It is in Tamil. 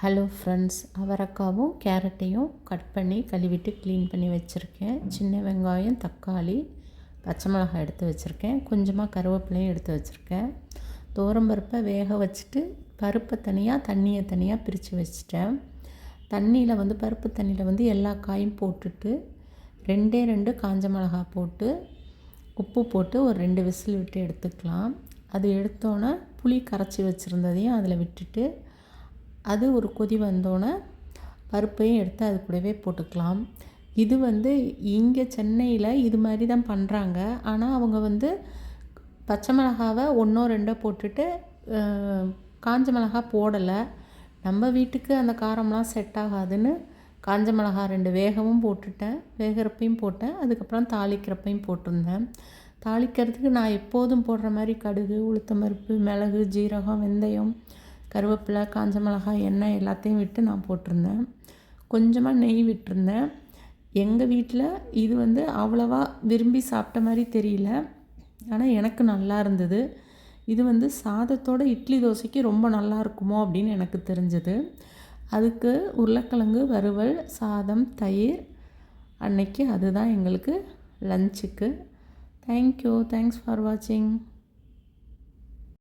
ஹலோ ஃப்ரெண்ட்ஸ் அவரைக்காவும் கேரட்டையும் கட் பண்ணி கழுவிட்டு க்ளீன் பண்ணி வச்சுருக்கேன். சின்ன வெங்காயம் தக்காளி பச்சை மிளகாய் எடுத்து வச்சுருக்கேன். கொஞ்சமாக கருவேப்பிலையும் எடுத்து வச்சுருக்கேன். பருப்பை வேக வச்சுட்டு பருப்பை தனியாக தண்ணியை தனியாக பிரித்து வச்சுட்டேன். தண்ணியில் வந்து பருப்பு தண்ணியில் வந்து எல்லா காயும் போட்டுட்டு ரெண்டே ரெண்டு காஞ்ச மிளகா போட்டு உப்பு போட்டு ஒரு ரெண்டு விசில் விட்டு எடுத்துக்கலாம். அது எடுத்தோன்னே புளி கரைச்சி வச்சுருந்ததையும் அதில் விட்டுட்டு அது ஒரு கொதி வந்தோடனே பருப்பையும் எடுத்து அது கூடவே போட்டுக்கலாம். இது வந்து இங்கே சென்னையில் இது மாதிரி தான் பண்ணுறாங்க ஆனால் அவங்க வந்து பச்சை மிளகாவை ஒன்றோ ரெண்டோ போட்டுட்டு காஞ்ச மிளகா போடலை. நம்ம வீட்டுக்கு அந்த காரம்லாம் செட் ஆகாதுன்னு காஞ்ச மிளகா ரெண்டு வேகவும் போட்டுட்டேன். வேகிறப்பையும் போட்டேன். அதுக்கப்புறம் தாளிக்கிறப்பையும் போட்டிருந்தேன். தாளிக்கிறதுக்கு நான் எப்போதும் போடுற மாதிரி கடுகு உளுத்தம்பருப்பு மிளகு ஜீரகம் வெந்தயம் கருவேப்பிலை காஞ்ச மிளகாய் எண்ணெய் எல்லாத்தையும் விட்டு நான் போட்டிருந்தேன். கொஞ்சமாக நெய் விட்டுருந்தேன். எங்கள் வீட்டில் இது வந்து அவ்வளவா விரும்பி சாப்பிட்ட மாதிரி தெரியல. ஆனால் எனக்கு நல்லா இருந்தது. இது வந்து சாதத்தோட இட்லி தோசைக்கு ரொம்ப நல்லா இருக்குமோ அப்படின்னு எனக்கு தெரிஞ்சது. அதுக்கு உருளைக்கிழங்கு வறுவல் சாதம் தயிர். அன்னைக்கு அதுதான் எங்களுக்கு லஞ்சுக்கு. தேங்க்யூ தேங்க்ஸ் ஃபார் வாட்சிங்